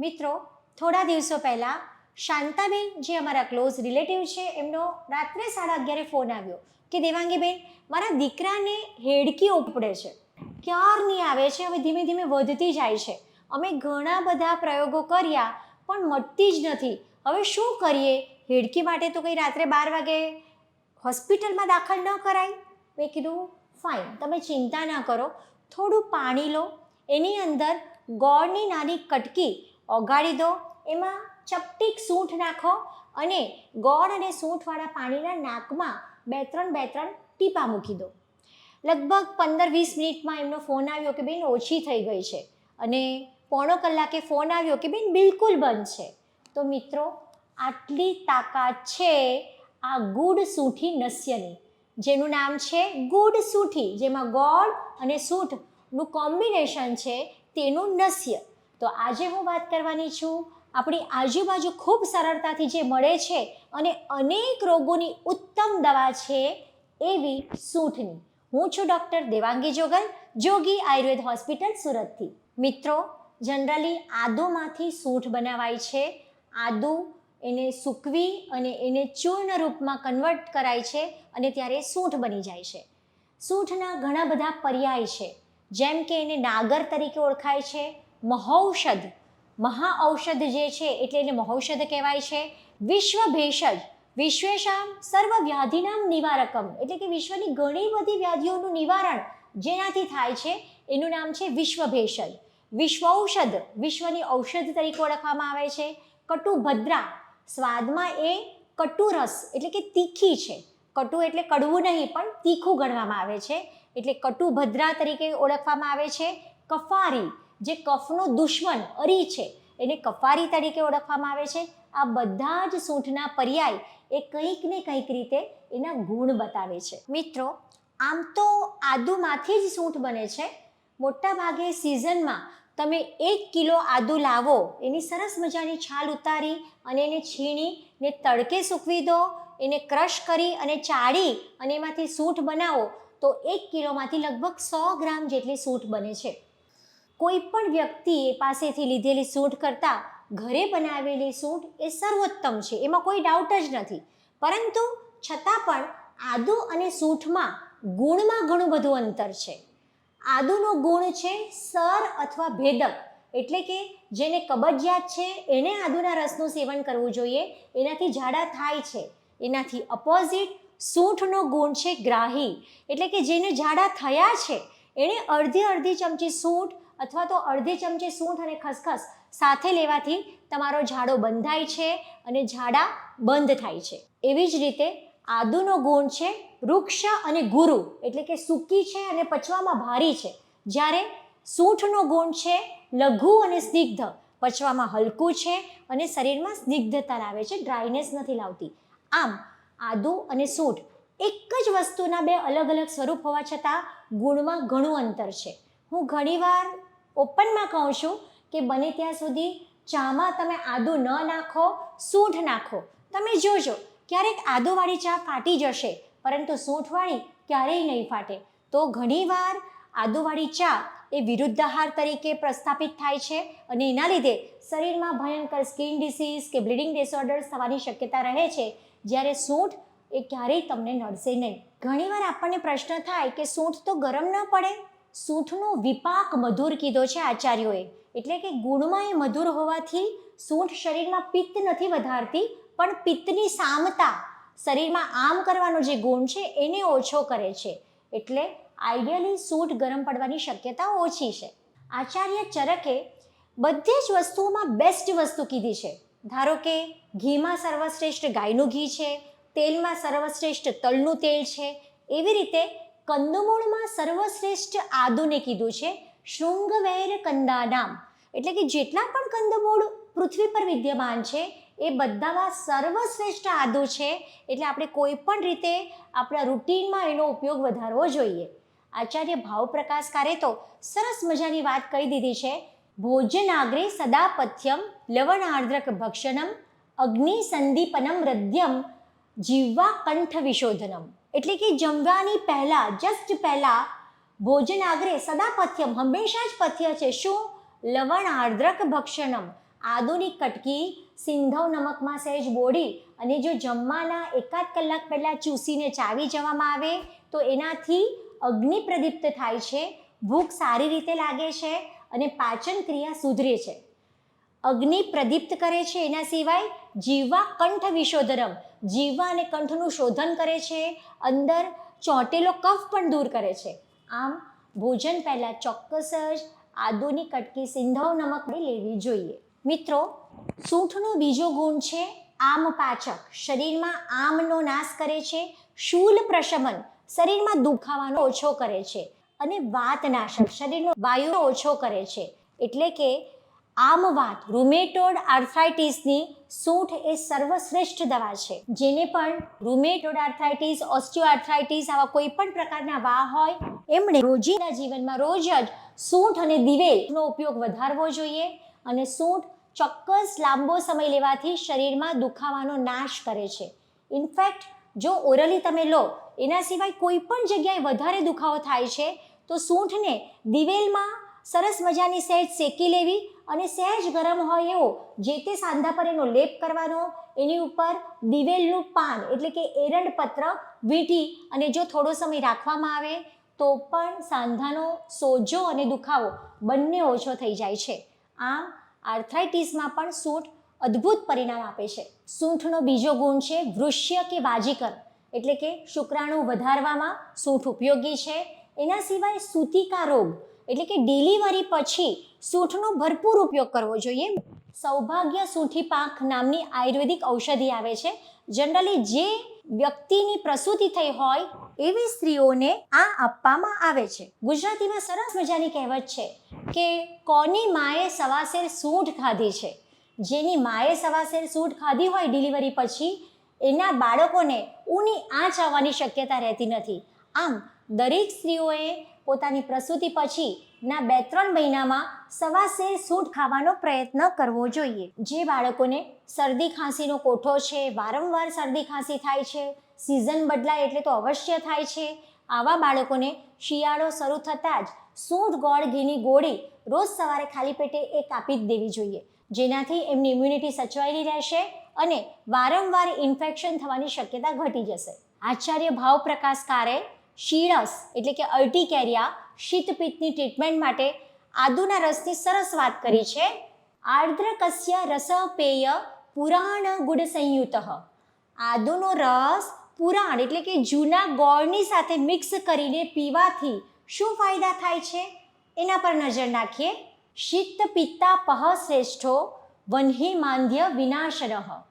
મિત્રો, થોડા દિવસો પહેલાં શાંતાબેન, જે અમારા ક્લોઝ રિલેટિવ છે, એમનો રાત્રે સાડા અગિયારે ફોન આવ્યો કે, દેવાંગીબેન, મારા દીકરાને હેડકી ઉપડે છે. ક્યારની આવે છે? હવે ધીમે ધીમે વધતી જાય છે. અમે ઘણા બધા પ્રયોગો કર્યા, પણ મટતી જ નથી. હવે શું કરીએ? હેડકી માટે તો કંઈ રાત્રે બાર વાગે હોસ્પિટલમાં દાખલ ન કરાય. મેં કીધું, ફાઇન, તમે ચિંતા ના કરો. થોડું પાણી લો. એની અંદર ગોળની નાની કટકી ઓગાળી દો. એમાં ચપટીક સૂંઠ નાખો અને ગોળ અને સૂંઠવાળા પાણીના નાકમાં બે ત્રણ બે ત્રણ ટીપા મૂકી દો. લગભગ પંદર, વીસ મિનિટમાં એમનો ફોન આવ્યો કે બેન ઓછી થઈ ગઈ છે. અને પોણો કલાકે ફોન આવ્યો કે બેન બિલકુલ બંધ છે. તો મિત્રો, આટલી તાકાત છે આ ગુડ સૂંઠી નસ્યની. જેનું નામ છે ગુડ સૂંઠી. જેમાં ગોળ અને સૂંઠનું કોમ્બિનેશન છે તેનું નસ્ય. તો આજે હું વાત કરવાની છું આપણી આજુબાજુ ખૂબ સરળતાથી જે મળે છે અને અનેક રોગોની ઉત્તમ દવા છે એવી સૂંઠની. હું છું ડૉક્ટર દેવાંગી જોગલ, જોગી આયુર્વેદ હોસ્પિટલ સુરતથી. મિત્રો, જનરલી આદુમાંથી સૂંઠ બનાવાય છે. આદુ એને સૂકવી અને એને ચૂર્ણ રૂપમાં કન્વર્ટ કરાય છે અને ત્યારે સૂંઠ બની જાય છે. સૂંઠના ઘણા બધા પર્યાય છે. જેમ કે એને નાગર તરીકે ઓળખાય છે મહૌષધ મહાઔષધ જે છે એટલે એને મહૌષધ કહેવાય છે. વિશ્વ ભેષજ વિશ્વેશામ સર્વ વ્યાધિનામ નિવારકમ. એટલે કે વિશ્વની ઘણી બધી વ્યાધિઓનું નિવારણ જેનાથી થાય છે, એનું નામ છે વિશ્વ ભેષજ વિશ્વ ઔષધ વિશ્વની ઔષધ તરીકે ઓળખવામાં આવે છે. કટુભદ્રા. સ્વાદમાં એ કટુરસ, એટલે કે તીખી છે. કટુ એટલે કડવું નહીં, પણ તીખું ગણવામાં આવે છે. એટલે કટુભદ્રા તરીકે ઓળખવામાં આવે છે. કફારી. જે કફનો દુશ્મન, અરી છે, એને કફારી તરીકે ઓળખવામાં આવે છે. આ બધા જ સૂંઠના પર્યાય એ કંઈક ને કંઈક રીતે એના ગુણ બતાવે છે. મિત્રો, આમ તો આદુમાંથી જ સૂંઠ બને છે. મોટા ભાગે સિઝનમાં તમે એક કિલો આદુ લાવો, એની સરસ મજાની છાલ ઉતારી અને એને છીણી, ને તડકે સૂકવી દો, એને ક્રશ કરી અને ચાળી અને એમાંથી સૂંઠ બનાવો, તો એક કિલોમાંથી લગભગ સો ગ્રામ જેટલી સૂંઠ બને છે. કોઈ પણ વ્યક્તિ પાસેથી લીધેલી સૂંઠ કરતાં ઘરે બનાવેલી સૂંઠ એ સર્વોત્તમ છે, એમાં કોઈ ડાઉટ જ નથી. પરંતુ છતાં પણ આદુ અને સૂંઠમાં ગુણમાં ઘણું બધું અંતર છે. આદુનો ગુણ છે સર અથવા ભેદક, એટલે કે જેને કબજિયાત છે એને આદુના રસનું સેવન કરવું જોઈએ, એનાથી ઝાડા થાય છે. એનાથી અપોઝિટ સૂંઠનો ગુણ છે ગ્રાહી, એટલે કે જેને ઝાડા થયા છે એણે અડધી અડધી ચમચી સૂંઠ અથવા તો અડધી ચમચી સૂંઠ અને ખસખસ સાથે લેવાથી તમારો ઝાડો બંધાય છે અને ઝાડા બંધ થાય છે. એવી જ રીતે આદુનો ગુણ છે, વૃક્ષ અને ગુરુ એટલે કે સૂકી છે અને પચવામાં ભારી છે. જ્યારે સૂંઠનો ગુણ છે, લઘુ અને સ્નિગ્ધ પચવામાં હલકું છે અને શરીરમાં સ્નિગ્ધતા લાવે છે, ડ્રાયનેસ નથી લાવતી. આમ, આદુ અને સૂંઠ એક જ વસ્તુના બે અલગ અલગ સ્વરૂપ હોવા છતાં ગુણમાં ઘણું અંતર છે. હું ઘણીવાર ઓપનમાં કહું છું કે બને ત્યાં સુધી ચામાં તમે આદુ ન નાખો, સૂંઠ નાખો. તમે જોજો, ક્યારેક આદુવાળી ચા ફાટી જશે, પરંતુ સૂંઠવાળી ક્યારેય નહીં ફાટે. તો ઘણીવાર આદુવાળી ચા એ વિરુદ્ધાહાર તરીકે પ્રસ્થાપિત થાય છે અને એના લીધે શરીરમાં ભયંકર સ્કિન ડિસીઝ કે બ્લીડિંગ ડિસઓર્ડર્સ થવાની શક્યતા રહે છે. જ્યારે સૂંઠ એ ક્યારેય તમને નડશે નહીં. ઘણીવાર આપણને પ્રશ્ન થાય કે સૂંઠ તો ગરમ ન પડે. સૂંઠનો વિપાક મધુર કીધો છે આચાર્યોએ. એટલે કે ગુણમાં એ મધુર હોવાથી સૂંઠ શરીરમાં પિત્ત નથી વધારતી, પણ પિત્તની સામતા, શરીરમાં આમ કરવાનો જે ગુણ છે એને ઓછો કરે છે. એટલે આઈડિયલી સૂંઠ ગરમ પડવાની શક્યતા ઓછી છે. આચાર્ય ચરકે બધી જ વસ્તુઓમાં બેસ્ટ વસ્તુ કીધી છે. ધારો કે ઘીમાં સર્વશ્રેષ્ઠ ગાયનું ઘી છે, તેલમાં સર્વશ્રેષ્ઠ તલનું તેલ છે, એવી રીતે કંદમૂળમાં સર્વશ્રેષ્ઠ આદુને કીધું છે, શૃંગવેર કંદાનામ. એટલે કે જેટલા પણ કંદમૂળ પૃથ્વી પર વિદ્યમાન છે, એ બધામાં સર્વશ્રેષ્ઠ આદુ છે. એટલે આપણે કોઈ પણ રીતે આપણા રૂટીનમાં એનો ઉપયોગ વધારવો જોઈએ. આચાર્ય ભાવપ્રકાશ કારે તો સરસ મજાની વાત કહી દીધી છે, ભોજનાગ્રે સદાપથ્યમ લવણાર્દ્રક ભક્ષણમ અગ્નિ સંદીપનમ હૃદયમ જીવવા કંઠ વિશોધનમ. એટલે કે જમવાની પહેલાં જસ્ટ પહેલાં, ભોજન આગ્રે સદા પથ્યમ, હંમેશા જ પથ્ય છે શું? લવણ આર્દ્રક ભક્ષણમ. આદુની કટકી, સિંધવ નમકમાં સહેજ બોળી અને જો જમવાના એકાદ કલાક પહેલાં ચૂસીને ચાવી જવામાં આવે, તો એનાથી અગ્નિ પ્રદીપ્ત થાય છે, ભૂખ સારી રીતે લાગે છે અને પાચન ક્રિયા સુધરે છે. અગ્નિ પ્રદીપ્ત કરે છે એના સિવાય જીવા કંઠ વિશોધરમ. જીવા અને કંઠનું શોધન કરે છે. અંદર ચોંટેલો કફ પણ દૂર કરે છે. આમ, ભોજન પહેલાં ચોક્કસ જ આદુની કટકી સિંધવ નમકની લેવી જોઈએ. મિત્રો, સૂંઠનો બીજો ગુણ છે આમ પાચક. શરીરમાં આમનો નાશ કરે છે. શૂલ પ્રશમન શરીરમાં દુખાવાનો ઓછો કરે છે. અને વાત નાશક શરીરનો વાયુ ઓછો કરે છે. એટલે કે આમ વાત રૂમેટોડ આર્થરાઇટિસની સૂંઠ એ સર્વશ્રેષ્ઠ દવા છે. જેને પણ રૂમેટોડ આર્થરાઇટિસ ઓસ્ટિયોઆર્થરાઇટિસ આવા કોઈ પણ પ્રકારના વા હોય, એમણે રોજિંદા જીવનમાં રોજ જ સૂંઠ અને દિવેલનો ઉપયોગ વધારવો જોઈએ અને સૂંઠ ચોક્કસ લાંબો સમય લેવાથી શરીરમાં દુખાવાનો નાશ કરે છે. ઇનફેક્ટ, જો ઓરલી તમે લો, એના સિવાય કોઈ પણ જગ્યાએ વધારે દુખાવો થાય છે, તો સૂંઠને દિવેલમાં સરસ મજાની સહેજ શેકી લેવી અને સહેજ ગરમ હોય એવો, જે તે સાંધા પર એનો લેપ કરવાનો, એની ઉપર દિવેલનું પાન, એટલે કે એરંડ પત્ર વીંટી અને જો થોડો સમય રાખવામાં આવે, તો પણ સાંધાનો સોજો અને દુખાવો બંને ઓછો થઈ જાય છે. આમ, આર્થરાઇટિસમાં પણ સૂંઠ અદ્ભુત પરિણામ આપે છે. સૂંઠનો બીજો ગુણ છે વૃષ્ય કે વાજીકર, એટલે કે શુક્રાણુ વધારવામાં સૂંઠ ઉપયોગી છે. એના સિવાય સૂતિકા રોગ એટલે કે ડિલિવરી પછી સૂંઠનો ભરપૂર ઉપયોગ કરવો જોઈએ. સૌભાગ્ય સૂંઠી પાક નામની આયુર્વેદિક ઔષધિ આવે છે. જનરલી જે વ્યક્તિની પ્રસૂતિ થઈ હોય એવી સ્ત્રીઓને આ આપવામાં આવે છે. ગુજરાતીમાં સરસ મજાની કહેવત છે કે કોની માએ સવાસેર સૂંઠ ખાધી છે. જેની માએ સવાસેર સૂંઠ ખાધી હોય ડિલિવરી પછી એના બાળકોને ઊની આંચ આવવાની શક્યતા રહેતી નથી. આમ દરેક સ્ત્રીઓએ પોતાની પ્રસૂતિ પછી ના બે ત્રણ મહિનામાં સવાસેર સૂટ ખાવાનો પ્રયત્ન કરવો જોઈએ. જે બાળકોને શરદી ખાંસીનો કોઠો છે, વારંવાર શરદી ખાંસી થાય છે સિઝન બદલાય એટલે તો અવશ્ય થાય છે. આવા બાળકોને શિયાળો શરૂ થતાં જ સૂંઠ ગોળ ઘીની ગોળી રોજ સવારે ખાલી પેટે એ કાપી જ દેવી જોઈએ. જેનાથી એમની ઇમ્યુનિટી સચવાયેલી રહેશે અને વારંવાર ઇન્ફેક્શન થવાની શક્યતા ઘટી જશે. આચાર્ય ભાવપ્રકાશકારે શીળસ એટલે કે અર્ટિકેરિયા શીતપિત્તની ટ્રીટમેન્ટ માટે આદુના રસની સરસ વાત કરી છે. આર્દ્રકસ્ય રસ પેય પુરાણ ગુડ સંયુત. આદુનો રસ પુરાણ એટલે કે જૂના ગોળની સાથે મિક્સ કરીને પીવાથી શું ફાયદા થાય છે? એના પર નજર નાખીએ. શીત પિત્તા પહ શ્રેષ્ઠો વન્હી માંધ્ય વિનાશનઃ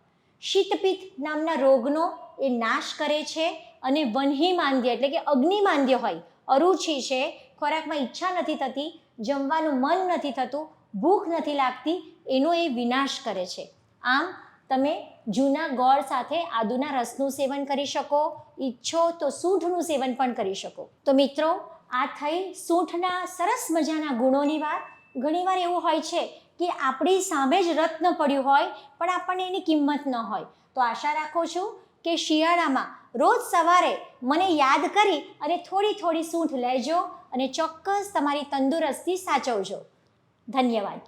શીતપિત્ત નામના રોગનો એ નાશ કરે છે. અને વનહી માંદ્ય એટલે કે અગ્નિ માંદ્ય હોય. અરુચિ છે, ખોરાકમાં ઈચ્છા નથી થતી, જમવાનું મન નથી થતું, ભૂખ નથી લાગતી, એનો એ વિનાશ કરે છે. આમ, તમે જૂના ગોળ સાથે આદુના રસનું સેવન કરી શકો, ઈચ્છો તો સૂંઠનું સેવન પણ કરી શકો. તો મિત્રો, આ થઈ સૂંઠના સરસ મજાના ગુણોની વાત. ઘણીવાર એવું હોય છે કે આપણી સામે જ રત્ન પડ્યું હોય, પણ આપણને એની કિંમત ન હોય. તો આશા રાખું છું કે શિયાળામાં રોજ સવારે મને યાદ કરી અને થોડી થોડી સૂંઠ લેજો અને ચોક્કસ તમારી તંદુરસ્તી સાચવજો. ધન્યવાદ.